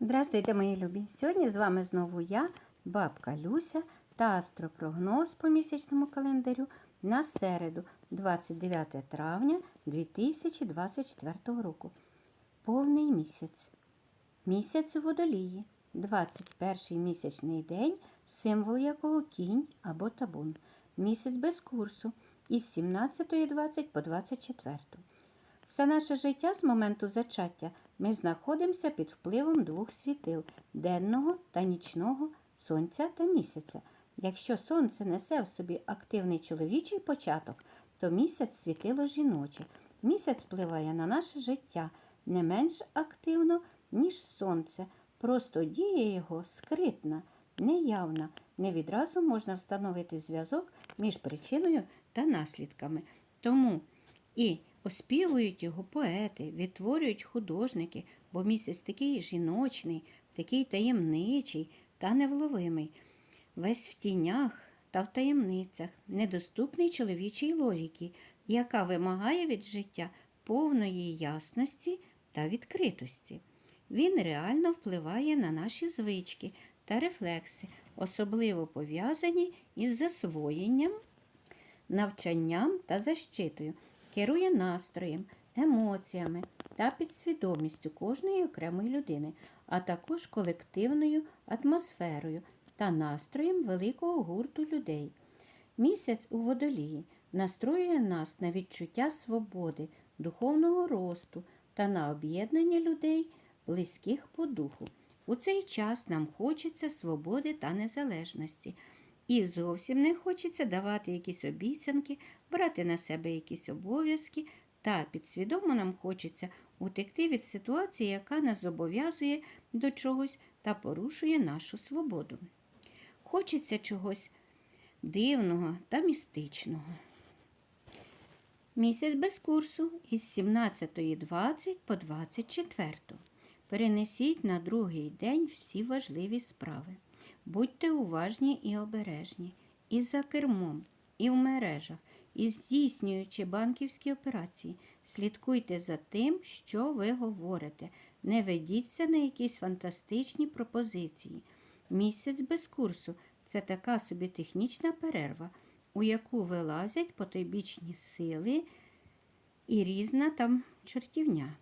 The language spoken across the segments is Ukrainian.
Здравствуйте, мої любі! Сьогодні з вами знову я, бабка Люся та астропрогноз по місячному календарю на середу, 29 травня 2024 року. Повний місяць. Місяць у водолії. 21 місячний день, символ якого кінь або табун. Місяць без курсу із 17.20 по 24. Все наше життя з моменту зачаття ми знаходимося під впливом двох світил денного та нічного сонця та місяця. Якщо сонце несе в собі активний чоловічий початок, то місяць світило жіноче. Місяць впливає на наше життя не менш активно, ніж сонце. Просто дія його скритна, неявна. Не відразу можна встановити зв'язок між причиною та наслідками. Тому і оспівують його поети, відтворюють художники, бо місяць такий жіночний, такий таємничий та невловимий. Весь в тінях та в таємницях, недоступний чоловічій логіки, яка вимагає від життя повної ясності та відкритості. Він реально впливає на наші звички та рефлекси, особливо пов'язані із засвоєнням навчанням та защитою, керує настроєм, емоціями та підсвідомістю кожної окремої людини, а також колективною атмосферою та настроєм великого гурту людей. Місяць у водолії настроює нас на відчуття свободи, духовного росту та на об'єднання людей, близьких по духу. У цей час нам хочеться свободи та незалежності. І зовсім не хочеться давати якісь обіцянки, брати на себе якісь обов'язки, та підсвідомо нам хочеться утекти від ситуації, яка нас зобов'язує до чогось та порушує нашу свободу. Хочеться чогось дивного та містичного. Місяць без курсу із 17.20 по 24. Перенесіть на другий день всі важливі справи. Будьте уважні і обережні, і за кермом, і в мережах, і здійснюючи банківські операції. Слідкуйте за тим, що ви говорите. Не ведіться на якісь фантастичні пропозиції. Місяць без курсу це така собі технічна перерва, у яку вилазять потойбічні сили і різна там чортівня.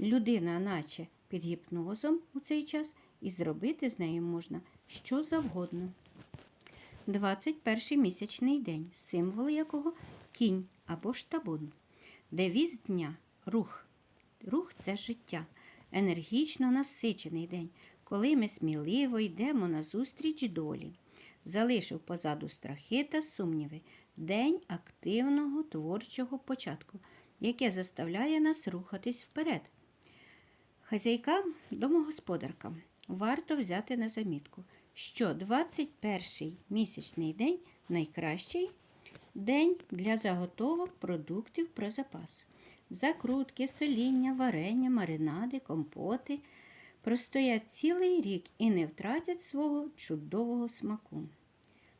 Людина, наче під гіпнозом у цей час, і зробити з нею можна що завгодно. 21 місячний день, символ якого кінь або штабун. Девіз дня рух. Рух це життя, енергічно насичений день, коли ми сміливо йдемо назустріч долі. Залишив позаду страхи та сумніви, день активного творчого початку, яке заставляє нас рухатись вперед. Хазяйкам, домогосподаркам варто взяти на замітку, що 21 місячний день найкращий день для заготовок продуктів про запас. Закрутки, соління, варення, маринади, компоти простоять цілий рік і не втратять свого чудового смаку.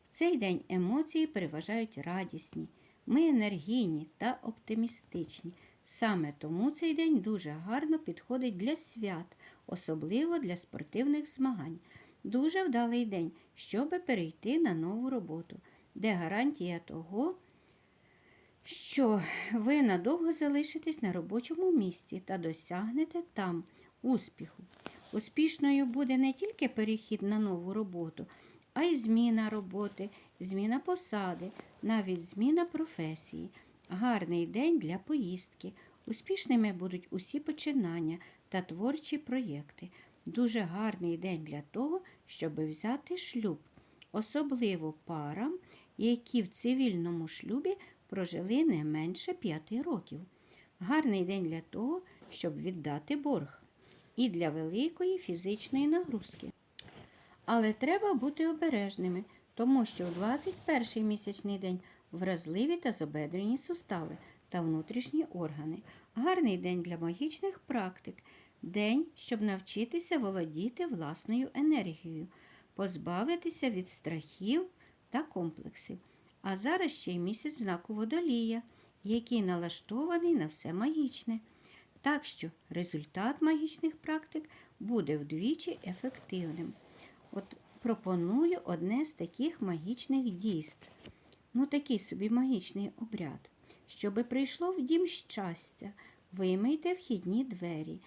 В цей день емоції переважають радісні, ми енергійні та оптимістичні. Саме тому цей день дуже гарно підходить для свят, особливо для спортивних змагань. Дуже вдалий день, щоб перейти на нову роботу, де гарантія того, що ви надовго залишитесь на робочому місці та досягнете там успіху. Успішною буде не тільки перехід на нову роботу, а й зміна роботи, зміна посади, навіть зміна професії. Гарний день для поїздки. Успішними будуть усі починання та творчі проєкти. Дуже гарний день для того, щоб взяти шлюб, особливо парам, які в цивільному шлюбі прожили не менше п'яти років. Гарний день для того, щоб віддати борг, і для великої фізичної нагрузки. Але треба бути обережними, тому що у 21 місячний день вразливі та зобедрені сустави та внутрішні органи. Гарний день для магічних практик, день, щоб навчитися володіти власною енергією, позбавитися від страхів та комплексів. А зараз ще й місяць знаку водолія, який налаштований на все магічне. Так що результат магічних практик буде вдвічі ефективним. От пропоную одне з таких магічних дійств. Ну, такий собі магічний обряд. Щоби прийшло в дім щастя, вимийте вхідні двері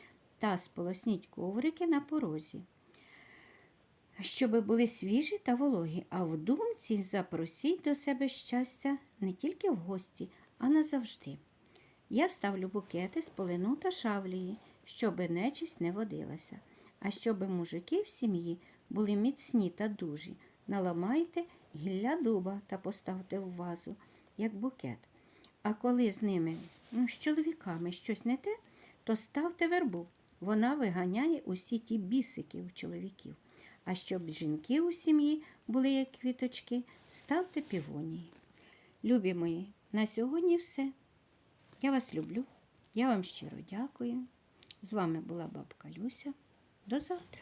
та сполосніть коврики на порозі. Щоби були свіжі та вологі, а в думці запросіть до себе щастя не тільки в гості, а назавжди. Я ставлю букети з полину та шавлії, щоби нечисть не водилася. А щоби мужики в сім'ї були міцні та дужі, наламайте гілля дуба та поставте в вазу, як букет. А коли з ними, ну, з чоловіками щось не те, то ставте вербу. Вона виганяє усі ті бісики у чоловіків. А щоб жінки у сім'ї були як квіточки, ставте півонії. Любі мої, на сьогодні все. Я вас люблю. Я вам щиро дякую. З вами була бабка Люся. До завтра.